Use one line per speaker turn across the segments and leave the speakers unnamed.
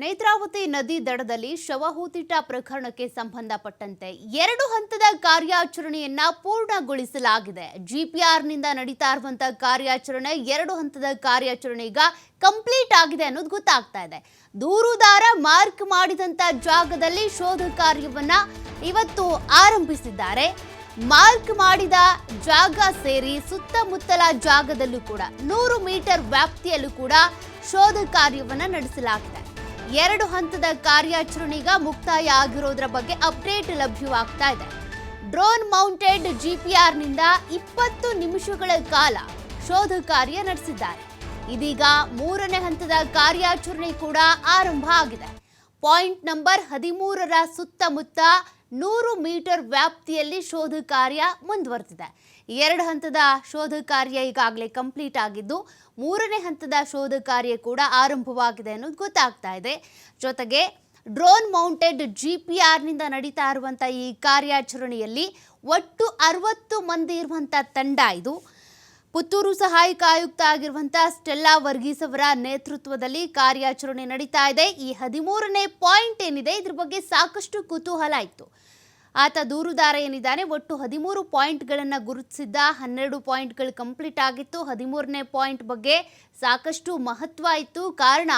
ನೇತ್ರಾವತಿ ನದಿ ದಡದಲ್ಲಿ ಶವಹೂತಿಟ ಪ್ರಕರಣಕ್ಕೆ ಸಂಬಂಧಪಟ್ಟಂತೆ ಎರಡು ಹಂತದ ಕಾರ್ಯಾಚರಣೆಯನ್ನ ಪೂರ್ಣಗೊಳಿಸಲಾಗಿದೆ. ಜಿಪಿಆರ್ನಿಂದ ನಡೀತಾ ಇರುವಂತಹ ಕಾರ್ಯಾಚರಣೆ ಎರಡು ಹಂತದ ಕಾರ್ಯಾಚರಣೆ ಈಗ ಕಂಪ್ಲೀಟ್ ಆಗಿದೆ ಅನ್ನೋದು ಗೊತ್ತಾಗ್ತಾ ಇದೆ. ದೂರುದಾರ ಮಾರ್ಕ್ ಮಾಡಿದಂತ ಜಾಗದಲ್ಲಿ ಶೋಧ ಕಾರ್ಯವನ್ನ ಇವತ್ತು ಆರಂಭಿಸಿದ್ದಾರೆ. ಮಾರ್ಕ್ ಮಾಡಿದ ಜಾಗ ಸೇರಿ ಸುತ್ತಮುತ್ತಲ ಜಾಗದಲ್ಲೂ ಕೂಡ ನೂರು ಮೀಟರ್ ವ್ಯಾಪ್ತಿಯಲ್ಲೂ ಕೂಡ ಶೋಧ ಕಾರ್ಯವನ್ನ ನಡೆಸಲಾಗಿದೆ. ಎರಡು ಹಂತದ ಕಾರ್ಯಾಚರಣೆಗ ಮುಕ್ತಾಯ ಆಗಿರೋದ್ರ ಬಗ್ಗೆ ಅಪ್ಡೇಟ್ ಲಭ್ಯವಾಗ್ತಾ ಇದೆ. ಡ್ರೋನ್ ಮೌಂಟೆಡ್ ಜಿಪಿಆರ್ನಿಂದ ಇಪ್ಪತ್ತು ನಿಮಿಷಗಳ ಕಾಲ ಶೋಧ ಕಾರ್ಯ ನಡೆಸಿದ್ದಾರೆ. ಇದೀಗ ಮೂರನೇ ಹಂತದ ಕಾರ್ಯಾಚರಣೆ ಕೂಡ ಆರಂಭ ಆಗಿದೆ. ಪಾಯಿಂಟ್ ನಂಬರ್ ಹದಿಮೂರರ ಸುತ್ತಮುತ್ತ ನೂರು ಮೀಟರ್ ವ್ಯಾಪ್ತಿಯಲ್ಲಿ ಶೋಧ ಕಾರ್ಯ ಮುಂದುವರೆದಿದೆ. ಎರಡು ಹಂತದ ಶೋಧ ಕಾರ್ಯ ಈಗಾಗಲೇ ಕಂಪ್ಲೀಟ್ ಆಗಿದ್ದು, ಮೂರನೇ ಹಂತದ ಶೋಧ ಕಾರ್ಯ ಕೂಡ ಆರಂಭವಾಗಿದೆ ಅನ್ನೋದು ಗೊತ್ತಾಗ್ತಾ ಇದೆ. ಜೊತೆಗೆ, ಡ್ರೋನ್ ಮೌಂಟೆಡ್ ಜಿ ಪಿ ಆರ್ನಿಂದ ನಡೀತಾ ಇರುವಂಥ ಈ ಕಾರ್ಯಾಚರಣೆಯಲ್ಲಿ ಒಟ್ಟು ಅರವತ್ತು ಮಂದಿ ಇರುವಂಥ ತಂಡ ಇದು. ಪುತ್ತೂರು ಸಹಾಯಕ ಆಯುಕ್ತ ಆಗಿರುವಂತಹ ಸ್ಟೆಲ್ಲಾ ವರ್ಗೀಸ್ ಅವರ ನೇತೃತ್ವದಲ್ಲಿ ಕಾರ್ಯಾಚರಣೆ ನಡೀತಾ ಇದೆ. ಈ ಹದಿಮೂರನೇ ಪಾಯಿಂಟ್ ಏನಿದೆ, ಇದ್ರ ಬಗ್ಗೆ ಸಾಕಷ್ಟು ಕುತೂಹಲ ಇತ್ತು ಆತ ದೂರುದಾರ ಏನಿದ್ದಾನೆ, ಒಟ್ಟು ಹದಿಮೂರು ಪಾಯಿಂಟ್ಗಳನ್ನು ಗುರುತಿಸಿದ್ದ, ಹನ್ನೆರಡು ಪಾಯಿಂಟ್ಗಳು ಕಂಪ್ಲೀಟ್ ಆಗಿತ್ತು. ಹದಿಮೂರನೇ ಪಾಯಿಂಟ್ ಬಗ್ಗೆ ಸಾಕಷ್ಟು ಮಹತ್ವ ಇತ್ತು. ಕಾರಣ,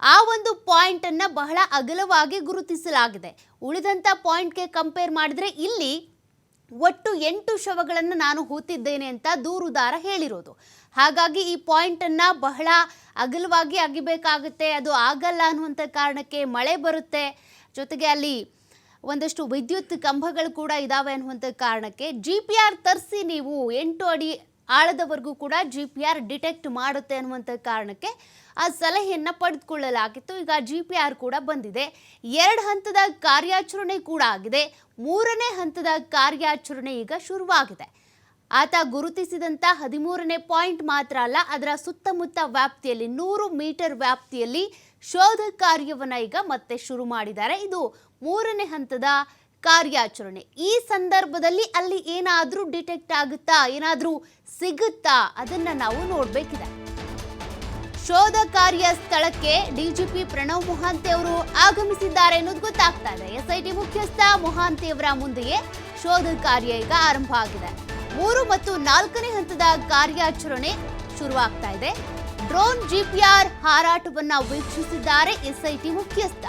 ಆ ಒಂದು ಪಾಯಿಂಟನ್ನು ಬಹಳ ಅಗಲವಾಗಿ ಗುರುತಿಸಲಾಗಿದೆ. ಉಳಿದಂಥ ಪಾಯಿಂಟ್ಗೆ ಕಂಪೇರ್ ಮಾಡಿದ್ರೆ ಇಲ್ಲಿ ಒಟ್ಟು ಎಂಟು ಶವಗಳನ್ನು ನಾನು ಹೂತಿದ್ದೇನೆ ಅಂತ ದೂರುದಾರ ಹೇಳಿರೋದು. ಹಾಗಾಗಿ ಈ ಪಾಯಿಂಟನ್ನು ಬಹಳ ಅಗಲವಾಗಿ ಅಗಿಬೇಕಾಗುತ್ತೆ, ಅದು ಆಗಲ್ಲ ಅನ್ನುವಂಥ ಕಾರಣಕ್ಕೆ ಮಳೆ ಬರುತ್ತೆ. ಜೊತೆಗೆ ಅಲ್ಲಿ ಒಂದಷ್ಟು ವಿದ್ಯುತ್ ಕಂಬಗಳು ಕೂಡ ಇದಾವೆ ಅನ್ನುವಂಥ ಕಾರಣಕ್ಕೆ ಜಿ ಪಿ ಆರ್ ತರಿಸಿ ನೀವು ಎಂಟು ಅಡಿ ಆಳದವರೆಗೂ ಕೂಡ ಜಿ ಪಿ ಆರ್ ಡಿಟೆಕ್ಟ್ ಮಾಡುತ್ತೆ ಅನ್ನುವಂಥ ಕಾರಣಕ್ಕೆ ಆ ಸಲಹೆಯನ್ನು ಪಡೆದುಕೊಳ್ಳಲಾಗಿತ್ತು. ಈಗ ಜಿ ಪಿ ಆರ್ ಕೂಡ ಬಂದಿದೆ. ಎರಡು ಹಂತದ ಕಾರ್ಯಾಚರಣೆ ಕೂಡ ಆಗಿದೆ. ಮೂರನೇ ಹಂತದ ಕಾರ್ಯಾಚರಣೆ ಈಗ ಶುರುವಾಗಿದೆ. ಆತ ಗುರುತಿಸಿದಂಥ ಹದಿಮೂರನೇ ಪಾಯಿಂಟ್ ಮಾತ್ರ ಅಲ್ಲ, ಅದರ ಸುತ್ತಮುತ್ತ ವ್ಯಾಪ್ತಿಯಲ್ಲಿ, ನೂರು ಮೀಟರ್ ವ್ಯಾಪ್ತಿಯಲ್ಲಿ ಶೋಧ ಕಾರ್ಯವನ್ನು ಈಗ ಮತ್ತೆ ಶುರು ಮಾಡಿದ್ದಾರೆ. ಇದು ಮೂರನೇ ಹಂತದ ಕಾರ್ಯಾಚರಣೆ. ಈ ಸಂದರ್ಭದಲ್ಲಿ ಅಲ್ಲಿ ಏನಾದರೂ ಡಿಟೆಕ್ಟ್ ಆಗುತ್ತಾ, ಏನಾದರೂ ಸಿಗುತ್ತಾ ಅದನ್ನ ನಾವು ನೋಡಬೇಕಿದೆ. ಶೋಧ ಕಾರ್ಯ ಸ್ಥಳಕ್ಕೆ ಡಿಜಿಪಿ ಪ್ರಣವ್ ಮೊಹಾಂತಿ ಅವರು ಆಗಮಿಸಿದ್ದಾರೆ ಅನ್ನೋದು ಗೊತ್ತಾಗ್ತಾ ಇದೆ. ಎಸ್ಐಟಿ ಮುಖ್ಯಸ್ಥ ಮೊಹಾಂತಿ ಅವರ ಮುಂದೆಯೇ ಶೋಧ ಕಾರ್ಯ ಈಗ ಆರಂಭ ಆಗಿದೆ. ಮೂರು ಮತ್ತು ನಾಲ್ಕನೇ ಹಂತದ ಕಾರ್ಯಾಚರಣೆ ಶುರುವಾಗ್ತಾ ಇದೆ. ಡ್ರೋನ್ ಜಿಪಿಆರ್ ಹಾರಾಟವನ್ನ ವೀಕ್ಷಿಸಿದ್ದಾರೆ ಎಸ್ಐಟಿ ಮುಖ್ಯಸ್ಥ.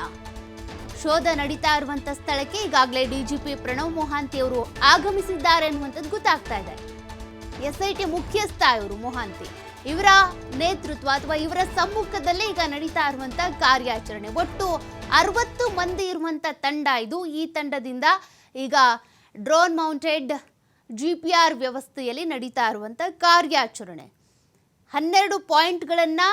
ಶೋಧ ನಡೀತಾ ಇರುವಂತ ಸ್ಥಳಕ್ಕೆ ಈಗಾಗಲೇ ಡಿಜಿಪಿ ಪ್ರಣವ್ ಮೊಹಾಂತಿ ಅವರು ಆಗಮಿಸಿದ್ದಾರೆ ಅನ್ನುವಂಥದ್ದು ಗೊತ್ತಾಗ್ತಾ ಇದೆ. ಎಸ್ಐಟಿ ಮುಖ್ಯಸ್ಥ ಇವರು ಮೊಹಾಂತಿ. ಇವರ ನೇತೃತ್ವ ಅಥವಾ ಇವರ ಸಮ್ಮುಖದಲ್ಲೇ ಈಗ ನಡೀತಾ ಇರುವಂತ ಕಾರ್ಯಾಚರಣೆ. ಒಟ್ಟು ಅರವತ್ತು ಮಂದಿ ಇರುವಂತ ತಂಡ ಇದು. ಈ ತಂಡದಿಂದ ಈಗ drone mounted G P R ವ್ಯವಸ್ಥೆಯಲ್ಲಿ ನಡೀತಾ ಇರುವಂತ ಕಾರ್ಯಾಚರಣೆ. ಹನ್ನೆರಡು ಪಾಯಿಂಟ್ಗಳನ್ನು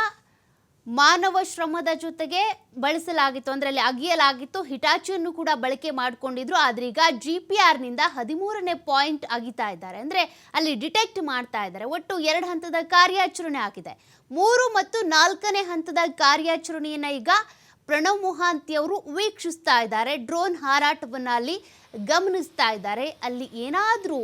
ಮಾನವ ಶ್ರಮದ ಜೊತೆಗೆ ಬಳಸಲಾಗಿತ್ತು, ಅಂದರೆ ಅಲ್ಲಿ ಅಗಿಯಲಾಗಿತ್ತು. ಹಿಟಾಚಿಯನ್ನು ಕೂಡ ಬಳಕೆ ಮಾಡಿಕೊಂಡಿದ್ರು. ಆದ್ರೆ ಈಗ ಜಿ ಪಿ ಆರ್ನಿಂದ ಹದಿಮೂರನೇ ಪಾಯಿಂಟ್ ಅಗಿತಾ ಇದ್ದಾರೆ. ಅಂದರೆ ಅಲ್ಲಿ ಡಿಟೆಕ್ಟ್ ಮಾಡ್ತಾ ಇದ್ದಾರೆ. ಒಟ್ಟು ಎರಡು ಹಂತದ ಕಾರ್ಯಾಚರಣೆ ಆಗಿದೆ. ಮೂರು ಮತ್ತು ನಾಲ್ಕನೇ ಹಂತದ ಕಾರ್ಯಾಚರಣೆಯನ್ನು ಈಗ ಪ್ರಣವ್ ಮೊಹಾಂತಿ ಅವರು ವೀಕ್ಷಿಸ್ತಾ ಇದ್ದಾರೆ. ಡ್ರೋನ್ ಹಾರಾಟವನ್ನು ಅಲ್ಲಿ ಗಮನಿಸ್ತಾ ಇದ್ದಾರೆ. ಅಲ್ಲಿ ಏನಾದರೂ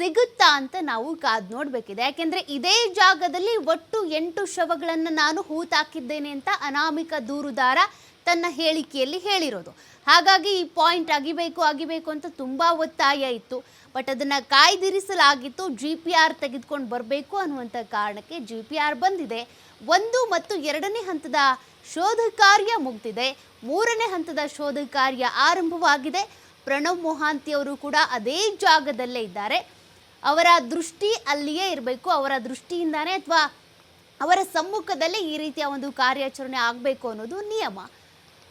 ಸಿಗುತ್ತಾ ಅಂತ ನಾವು ಕಾದ್ ನೋಡಬೇಕಿದೆ. ಯಾಕೆಂದ್ರೆ ಇದೇ ಜಾಗದಲ್ಲಿ ಒಟ್ಟು ಎಂಟು ಶವಗಳನ್ನು ನಾನು ಹೂತಾಕಿದ್ದೇನೆ ಅಂತ ಅನಾಮಿಕ ದೂರುದಾರ ತನ್ನ ಹೇಳಿಕೆಯಲ್ಲಿ ಹೇಳಿರೋದು. ಹಾಗಾಗಿ ಈ ಪಾಯಿಂಟ್ ಆಗಿಬೇಕು ಆಗಿಬೇಕು ಅಂತ ತುಂಬ ಒತ್ತಾಯ ಇತ್ತು. ಬಟ್ ಅದನ್ನು ಕಾಯ್ದಿರಿಸಲಾಗಿತ್ತು. ಜಿ ಪಿ ಆರ್ ತೆಗೆದುಕೊಂಡು ಬರಬೇಕು ಅನ್ನುವಂಥ ಕಾರಣಕ್ಕೆ ಜಿ ಪಿ ಆರ್ ಬಂದಿದೆ. ಒಂದು ಮತ್ತು ಎರಡನೇ ಹಂತದ ಶೋಧ ಕಾರ್ಯ ಮುಗ್ದಿದೆ. ಮೂರನೇ ಹಂತದ ಶೋಧ ಕಾರ್ಯ ಆರಂಭವಾಗಿದೆ. ಪ್ರಣವ್ ಮೊಹಾಂತಿ ಅವರು ಕೂಡ ಅದೇ ಜಾಗದಲ್ಲೇ ಇದ್ದಾರೆ. ಅವರ ದೃಷ್ಟಿ ಅಲ್ಲಿಯೇ ಇರಬೇಕು. ಅವರ ದೃಷ್ಟಿಯಿಂದಾನೇ ಅಥವಾ ಅವರ ಸಮ್ಮುಖದಲ್ಲೇ ಈ ರೀತಿಯ ಒಂದು ಕಾರ್ಯಾಚರಣೆ ಆಗಬೇಕು ಅನ್ನೋದು ನಿಯಮ.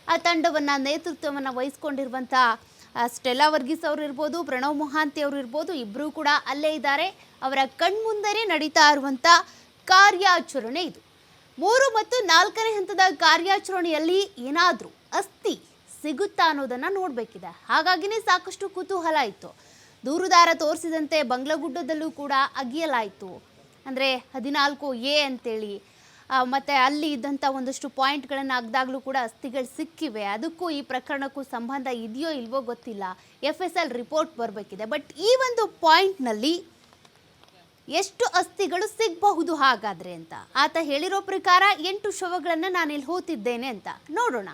ಆ ತಂಡವನ್ನು, ನೇತೃತ್ವವನ್ನು ವಹಿಸ್ಕೊಂಡಿರುವಂಥ ಸ್ಟೆಲಾ ವರ್ಗೀಸ್ ಅವರು ಇರ್ಬೋದು, ಪ್ರಣವ್ ಮೊಹಾಂತಿ ಅವರು ಇರ್ಬೋದು ಇಬ್ಬರೂ ಕೂಡ ಅಲ್ಲೇ ಇದ್ದಾರೆ. ಅವರ ಕಣ್ಮುಂದನೇ ನಡೀತಾ ಇರುವಂಥ ಕಾರ್ಯಾಚರಣೆ ಇದು. ಮೂರು ಮತ್ತು ನಾಲ್ಕನೇ ಹಂತದ ಕಾರ್ಯಾಚರಣೆಯಲ್ಲಿ ಏನಾದರೂ ಅಸ್ಥಿ ಸಿಗುತ್ತಾ ಅನ್ನೋದನ್ನು ನೋಡಬೇಕಿದೆ. ಹಾಗಾಗಿನೇ ಸಾಕಷ್ಟು ಕುತೂಹಲ ಇತ್ತು. ದೂರುದಾರ ತೋರಿಸಿದಂತೆ ಬಂಗ್ಲಗುಡ್ಡದಲ್ಲೂ ಕೂಡ ಅಗಿಯಲಾಯಿತು. ಅಂದರೆ ಹದಿನಾಲ್ಕು ಎ ಅಂತೇಳಿ. ಮತ್ತು ಅಲ್ಲಿ ಇದ್ದಂಥ ಒಂದಷ್ಟು ಪಾಯಿಂಟ್ಗಳನ್ನು ಅಗ್ದಾಗಲೂ ಕೂಡ ಅಸ್ಥಿಗಳು ಸಿಕ್ಕಿವೆ. ಅದಕ್ಕೂ ಈ ಪ್ರಕರಣಕ್ಕೂ ಸಂಬಂಧ ಇದೆಯೋ ಇಲ್ವೋ ಗೊತ್ತಿಲ್ಲ. ಎಫ್ ಎಸ್ ಎಲ್ ರಿಪೋರ್ಟ್ ಬರಬೇಕಿದೆ. ಬಟ್ ಈ ಒಂದು ಪಾಯಿಂಟ್ನಲ್ಲಿ ಎಷ್ಟು ಅಸ್ಥಿಗಳು ಸಿಗಬಹುದು ಹಾಗಾದರೆ ಅಂತ. ಆತ ಹೇಳಿರೋ ಪ್ರಕಾರ ಎಂಟು ಶವಗಳನ್ನು ನಾನು ಇಲ್ಲಿ ಹೂತಿದ್ದೇನೆ ಅಂತ. ನೋಡೋಣ.